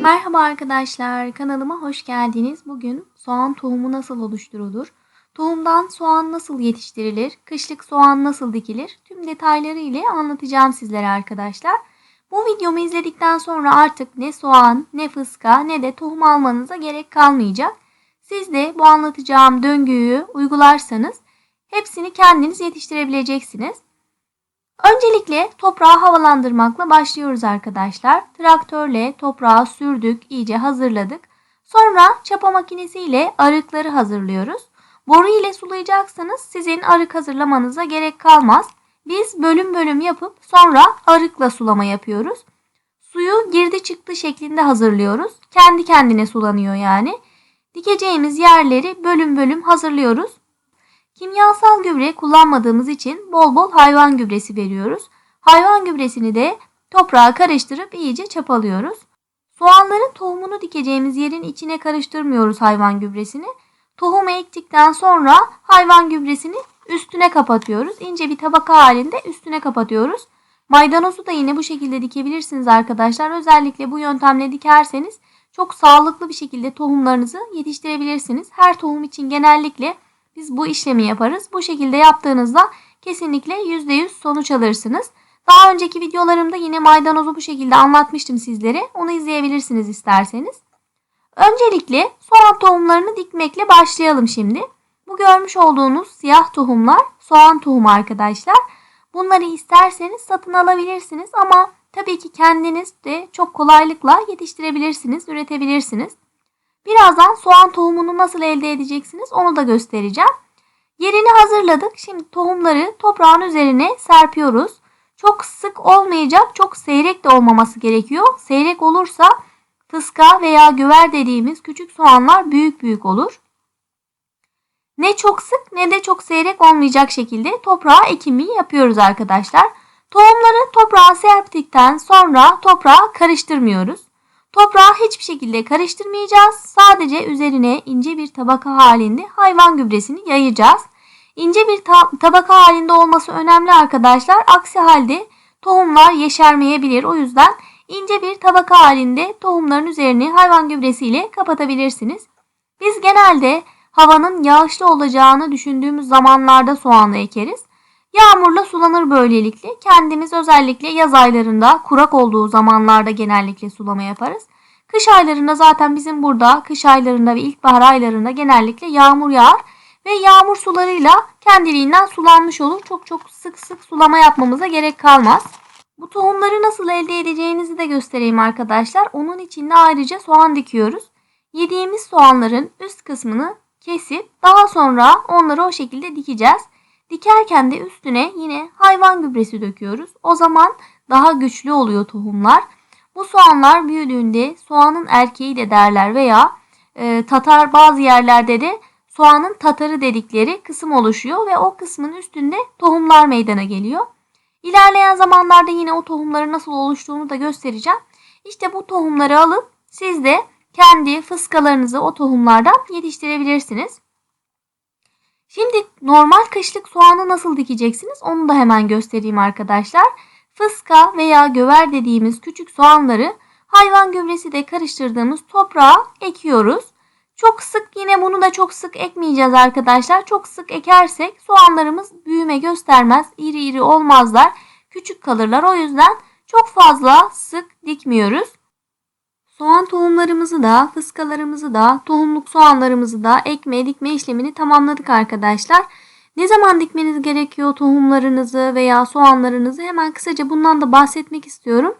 Merhaba arkadaşlar, kanalıma hoş geldiniz. Bugün soğan tohumu nasıl oluşturulur? Tohumdan soğan nasıl yetiştirilir? Kışlık soğan nasıl dikilir? Tüm detayları ile anlatacağım sizlere arkadaşlar. Bu videomu izledikten sonra artık ne soğan, ne fıska, ne de tohum almanıza gerek kalmayacak. Siz de bu anlatacağım döngüyü uygularsanız hepsini kendiniz yetiştirebileceksiniz. Öncelikle toprağı havalandırmakla başlıyoruz arkadaşlar. Traktörle toprağı sürdük, iyice hazırladık. Sonra çapa makinesiyle arıkları hazırlıyoruz. Boru ile sulayacaksanız sizin arık hazırlamanıza gerek kalmaz. Biz bölüm bölüm yapıp sonra arıkla sulama yapıyoruz. Suyu girdi çıktı şeklinde hazırlıyoruz. Kendi kendine sulanıyor yani. Dikeceğimiz yerleri bölüm bölüm hazırlıyoruz. Kimyasal gübre kullanmadığımız için bol bol hayvan gübresi veriyoruz. Hayvan gübresini de toprağa karıştırıp iyice çapalıyoruz. Soğanların tohumunu dikeceğimiz yerin içine karıştırmıyoruz hayvan gübresini. Tohumu ektikten sonra hayvan gübresini üstüne kapatıyoruz. İnce bir tabaka halinde üstüne kapatıyoruz. Maydanozu da yine bu şekilde dikebilirsiniz arkadaşlar. Özellikle bu yöntemle dikerseniz çok sağlıklı bir şekilde tohumlarınızı yetiştirebilirsiniz. Her tohum için genellikle biz bu işlemi yaparız. Bu şekilde yaptığınızda kesinlikle %100 sonuç alırsınız. Daha önceki videolarımda yine maydanozu bu şekilde anlatmıştım sizlere. Onu izleyebilirsiniz isterseniz. Öncelikle soğan tohumlarını dikmekle başlayalım şimdi. Bu görmüş olduğunuz siyah tohumlar soğan tohumu arkadaşlar. Bunları isterseniz satın alabilirsiniz ama tabii ki kendiniz de çok kolaylıkla yetiştirebilirsiniz, üretebilirsiniz. Birazdan soğan tohumunu nasıl elde edeceksiniz onu da göstereceğim. Yerini hazırladık. Şimdi tohumları toprağın üzerine serpiyoruz. Çok sık olmayacak, çok seyrek de olmaması gerekiyor. Seyrek olursa fıska veya güver dediğimiz küçük soğanlar büyük büyük olur. Ne çok sık ne de çok seyrek olmayacak şekilde toprağa ekimi yapıyoruz arkadaşlar. Tohumları toprağa serptikten sonra toprağa karıştırmıyoruz. Toprağı hiçbir şekilde karıştırmayacağız. Sadece üzerine ince bir tabaka halinde hayvan gübresini yayacağız. İnce bir ta- tabaka halinde olması önemli arkadaşlar. Aksi halde tohumlar yeşermeyebilir. O yüzden ince bir tabaka halinde tohumların üzerini hayvan gübresiyle kapatabilirsiniz. Biz genelde havanın yağışlı olacağını düşündüğümüz zamanlarda soğanı ekeriz. Yağmurla sulanır böylelikle. Kendimiz özellikle yaz aylarında kurak olduğu zamanlarda genellikle sulama yaparız. Kış aylarında zaten bizim burada kış aylarında ve ilkbahar aylarında genellikle yağmur yağar ve yağmur sularıyla kendiliğinden sulanmış olur. Çok çok sık sık sulama yapmamıza gerek kalmaz. Bu tohumları nasıl elde edeceğinizi de göstereyim arkadaşlar. Onun için de ayrıca soğan dikiyoruz. Yediğimiz soğanların üst kısmını kesip daha sonra onları o şekilde dikeceğiz. Dikerken de üstüne yine hayvan gübresi döküyoruz. O zaman daha güçlü oluyor tohumlar. Bu soğanlar büyüdüğünde soğanın erkeği de derler veya e, tatar bazı yerlerde de soğanın tatarı dedikleri kısım oluşuyor ve o kısmın üstünde tohumlar meydana geliyor. İlerleyen zamanlarda yine o tohumların nasıl oluştuğunu da göstereceğim. İşte bu tohumları alıp siz de kendi fıskalarınızı o tohumlardan yetiştirebilirsiniz. Şimdi normal kışlık soğanı nasıl dikeceksiniz onu da hemen göstereyim arkadaşlar. Fıska veya göver dediğimiz küçük soğanları hayvan gübresi de karıştırdığımız toprağa ekiyoruz. Çok sık yine bunu da çok sık ekmeyeceğiz arkadaşlar. Çok sık ekersek soğanlarımız büyüme göstermez. iri iri olmazlar. Küçük kalırlar. O yüzden çok fazla sık dikmiyoruz. Soğan tohumlarımızı da, fıskalarımızı da, tohumluk soğanlarımızı da ekme, dikme işlemini tamamladık arkadaşlar. Ne zaman dikmeniz gerekiyor tohumlarınızı veya soğanlarınızı hemen kısaca bundan da bahsetmek istiyorum.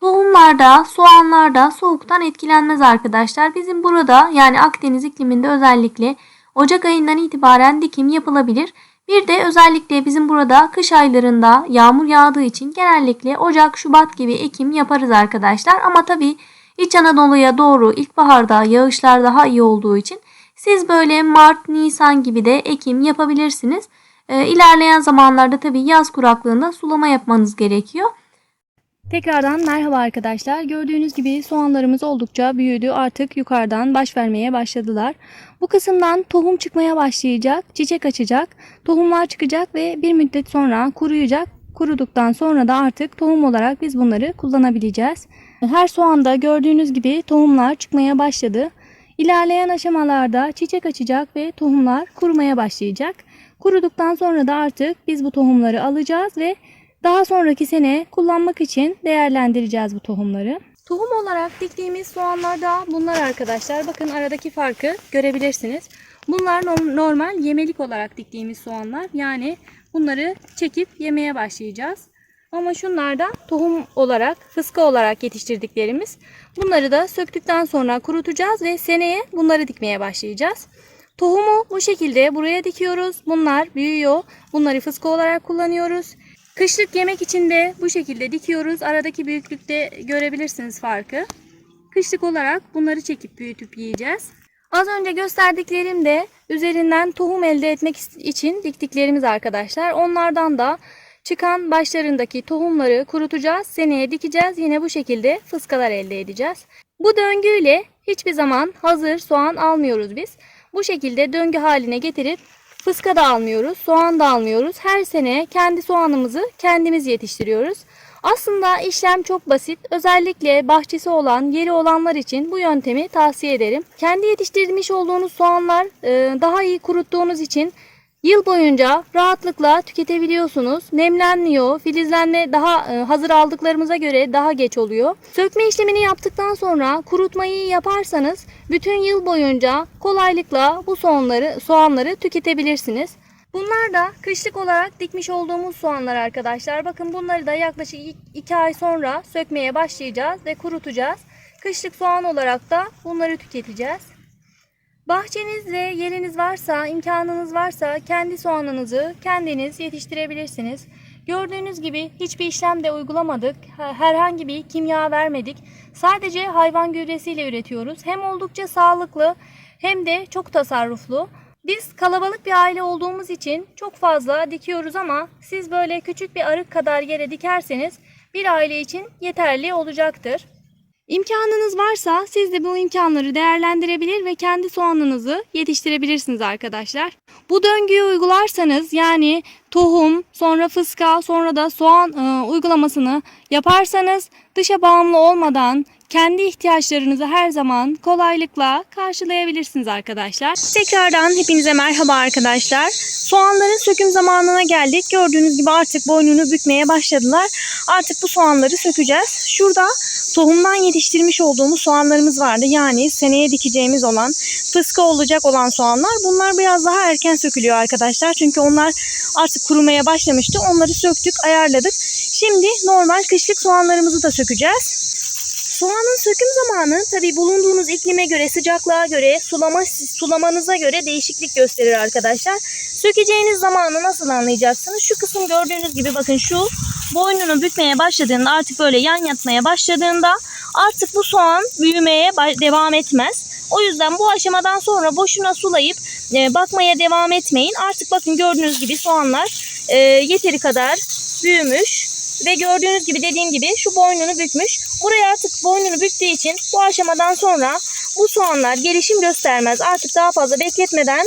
Tohumlarda, soğanlarda soğuktan etkilenmez arkadaşlar. Bizim burada yani Akdeniz ikliminde özellikle Ocak ayından itibaren dikim yapılabilir. Bir de özellikle bizim burada kış aylarında yağmur yağdığı için genellikle Ocak, Şubat gibi ekim yaparız arkadaşlar. Ama tabii İç Anadolu'ya doğru ilkbaharda yağışlar daha iyi olduğu için siz böyle Mart, Nisan gibi de ekim yapabilirsiniz. Ee, ilerleyen zamanlarda tabii yaz kuraklığında sulama yapmanız gerekiyor. Tekrardan merhaba arkadaşlar. Gördüğünüz gibi soğanlarımız oldukça büyüdü. Artık yukarıdan baş vermeye başladılar. Bu kısımdan tohum çıkmaya başlayacak, çiçek açacak, tohumlar çıkacak ve bir müddet sonra kuruyacak. kuruduktan sonra da artık tohum olarak biz bunları kullanabileceğiz. Her soğanda gördüğünüz gibi tohumlar çıkmaya başladı. İlerleyen aşamalarda çiçek açacak ve tohumlar kurumaya başlayacak. Kuruduktan sonra da artık biz bu tohumları alacağız ve daha sonraki sene kullanmak için değerlendireceğiz bu tohumları. Tohum olarak diktiğimiz soğanlar da bunlar arkadaşlar. Bakın aradaki farkı görebilirsiniz. Bunlar no- normal yemelik olarak diktiğimiz soğanlar. Yani bunları çekip yemeye başlayacağız. Ama şunlar da tohum olarak, fıska olarak yetiştirdiklerimiz. Bunları da söktükten sonra kurutacağız ve seneye bunları dikmeye başlayacağız. Tohumu bu şekilde buraya dikiyoruz. Bunlar büyüyor. Bunları fıska olarak kullanıyoruz. Kışlık yemek için de bu şekilde dikiyoruz. Aradaki büyüklükte görebilirsiniz farkı. Kışlık olarak bunları çekip büyütüp yiyeceğiz. Az önce gösterdiklerim de üzerinden tohum elde etmek için diktiklerimiz arkadaşlar. Onlardan da çıkan başlarındaki tohumları kurutacağız. Seneye dikeceğiz. Yine bu şekilde fıskalar elde edeceğiz. Bu döngüyle hiçbir zaman hazır soğan almıyoruz biz. Bu şekilde döngü haline getirip fıska da almıyoruz, soğan da almıyoruz. Her sene kendi soğanımızı kendimiz yetiştiriyoruz. Aslında işlem çok basit. Özellikle bahçesi olan, yeri olanlar için bu yöntemi tavsiye ederim. Kendi yetiştirmiş olduğunuz soğanlar e, daha iyi kuruttuğunuz için Yıl boyunca rahatlıkla tüketebiliyorsunuz. Nemlenmiyor. Filizlenme daha e, hazır aldıklarımıza göre daha geç oluyor. Sökme işlemini yaptıktan sonra kurutmayı yaparsanız bütün yıl boyunca kolaylıkla bu soğanları, soğanları tüketebilirsiniz. Bunlar da kışlık olarak dikmiş olduğumuz soğanlar arkadaşlar. Bakın bunları da yaklaşık 2 ay sonra sökmeye başlayacağız ve kurutacağız. Kışlık soğan olarak da bunları tüketeceğiz. Bahçenizde yeriniz varsa, imkanınız varsa kendi soğanınızı kendiniz yetiştirebilirsiniz. Gördüğünüz gibi hiçbir işlem de uygulamadık. Herhangi bir kimya vermedik. Sadece hayvan gübresiyle üretiyoruz. Hem oldukça sağlıklı hem de çok tasarruflu. Biz kalabalık bir aile olduğumuz için çok fazla dikiyoruz ama siz böyle küçük bir arık kadar yere dikerseniz bir aile için yeterli olacaktır. İmkanınız varsa siz de bu imkanları değerlendirebilir ve kendi soğanınızı yetiştirebilirsiniz arkadaşlar. Bu döngüyü uygularsanız yani tohum, sonra fıska, sonra da soğan e, uygulamasını yaparsanız dışa bağımlı olmadan kendi ihtiyaçlarınızı her zaman kolaylıkla karşılayabilirsiniz arkadaşlar. Tekrardan hepinize merhaba arkadaşlar. Soğanların söküm zamanına geldik. Gördüğünüz gibi artık boynunu bükmeye başladılar. Artık bu soğanları sökeceğiz. Şurada tohumdan yetiştirmiş olduğumuz soğanlarımız vardı. Yani seneye dikeceğimiz olan, fıska olacak olan soğanlar. Bunlar biraz daha erken sökülüyor arkadaşlar. Çünkü onlar artık kurumaya başlamıştı. Onları söktük, ayarladık. Şimdi normal kışlık soğanlarımızı da sökeceğiz. Soğanın söküm zamanı tabi bulunduğunuz iklime göre, sıcaklığa göre, sulama sulamanıza göre değişiklik gösterir arkadaşlar. Sökeceğiniz zamanı nasıl anlayacaksınız? Şu kısım gördüğünüz gibi bakın şu boynunu bükmeye başladığında artık böyle yan yatmaya başladığında artık bu soğan büyümeye devam etmez. O yüzden bu aşamadan sonra boşuna sulayıp e, bakmaya devam etmeyin. Artık bakın gördüğünüz gibi soğanlar e, yeteri kadar büyümüş ve gördüğünüz gibi dediğim gibi şu boynunu bükmüş. Buraya artık boynunu büktüğü için bu aşamadan sonra bu soğanlar gelişim göstermez. Artık daha fazla bekletmeden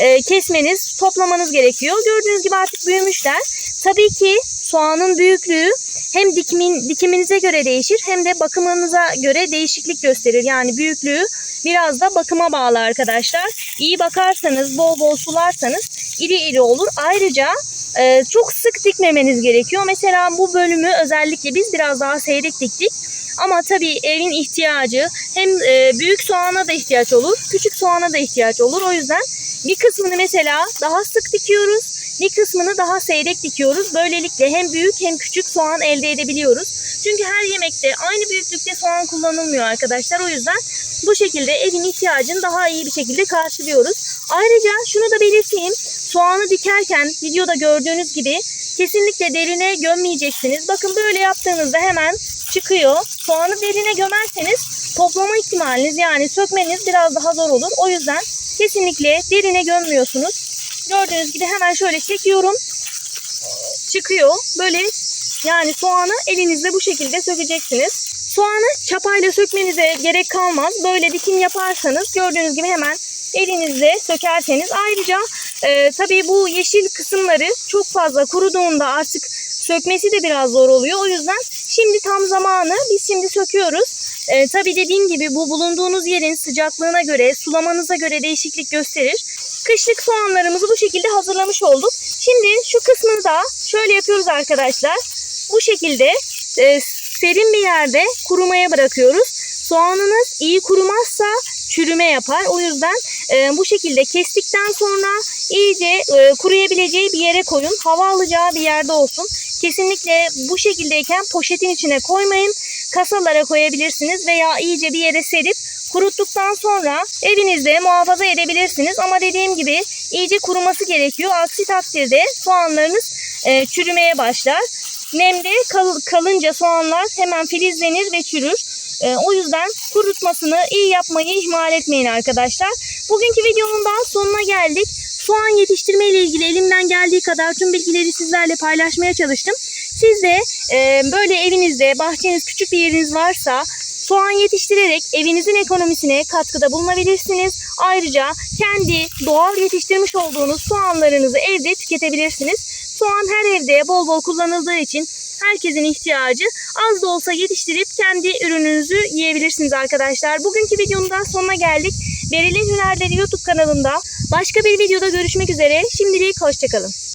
e, kesmeniz, toplamanız gerekiyor. Gördüğünüz gibi artık büyümüşler. Tabii ki soğanın büyüklüğü hem dikimin, dikiminize göre değişir hem de bakımınıza göre değişiklik gösterir. Yani büyüklüğü biraz da bakıma bağlı arkadaşlar. İyi bakarsanız, bol bol sularsanız iri iri olur. Ayrıca e, çok sık dikmemeniz gerekiyor. Mesela bu bölümü özellikle biz biraz daha seyrek diktik. Ama tabii evin ihtiyacı hem e, büyük soğana da ihtiyaç olur, küçük soğana da ihtiyaç olur. O yüzden bir kısmını mesela daha sık dikiyoruz, bir kısmını daha seyrek dikiyoruz. Böylelikle hem büyük hem küçük soğan elde edebiliyoruz. Çünkü her yemekte aynı büyüklükte soğan kullanılmıyor arkadaşlar. O yüzden bu şekilde evin ihtiyacını daha iyi bir şekilde karşılıyoruz. Ayrıca şunu da belirteyim. Soğanı dikerken videoda gördüğünüz gibi kesinlikle derine gömmeyeceksiniz. Bakın böyle yaptığınızda hemen çıkıyor. Soğanı derine gömerseniz toplama ihtimaliniz yani sökmeniz biraz daha zor olur. O yüzden kesinlikle derine gömmüyorsunuz. Gördüğünüz gibi hemen şöyle çekiyorum. Çıkıyor. Böyle yani soğanı elinizle bu şekilde sökeceksiniz. Soğanı çapayla sökmenize gerek kalmaz. Böyle dikim yaparsanız gördüğünüz gibi hemen elinizle sökerseniz. Ayrıca e, tabii bu yeşil kısımları çok fazla kuruduğunda artık sökmesi de biraz zor oluyor. O yüzden şimdi tam zamanı biz şimdi söküyoruz. Ee, tabii dediğim gibi bu bulunduğunuz yerin sıcaklığına göre, sulamanıza göre değişiklik gösterir. Kışlık soğanlarımızı bu şekilde hazırlamış olduk. Şimdi şu kısmını da şöyle yapıyoruz arkadaşlar. Bu şekilde e, serin bir yerde kurumaya bırakıyoruz. Soğanınız iyi kurumazsa çürüme yapar. O yüzden e, bu şekilde kestikten sonra iyice e, kuruyabileceği bir yere koyun. Hava alacağı bir yerde olsun. Kesinlikle bu şekildeyken poşetin içine koymayın. Kasalara koyabilirsiniz veya iyice bir yere serip kuruttuktan sonra evinizde muhafaza edebilirsiniz. Ama dediğim gibi iyice kuruması gerekiyor. Aksi takdirde soğanlarınız e, çürümeye başlar. Nemde kal- kalınca soğanlar hemen filizlenir ve çürür. E, o yüzden kurutmasını iyi yapmayı ihmal etmeyin arkadaşlar. Bugünkü videomun daha sonuna geldik. Soğan yetiştirme ile ilgili elimden geldiği kadar tüm bilgileri sizlerle paylaşmaya çalıştım. Siz de e, böyle evinizde, bahçeniz, küçük bir yeriniz varsa soğan yetiştirerek evinizin ekonomisine katkıda bulunabilirsiniz. Ayrıca kendi doğal yetiştirmiş olduğunuz soğanlarınızı evde tüketebilirsiniz. Soğan her evde bol bol kullanıldığı için herkesin ihtiyacı az da olsa yetiştirip kendi ürününüzü yiyebilirsiniz arkadaşlar. Bugünkü videonun da sonuna geldik. Beril'in Hünerleri YouTube kanalında başka bir videoda görüşmek üzere. Şimdilik hoşçakalın.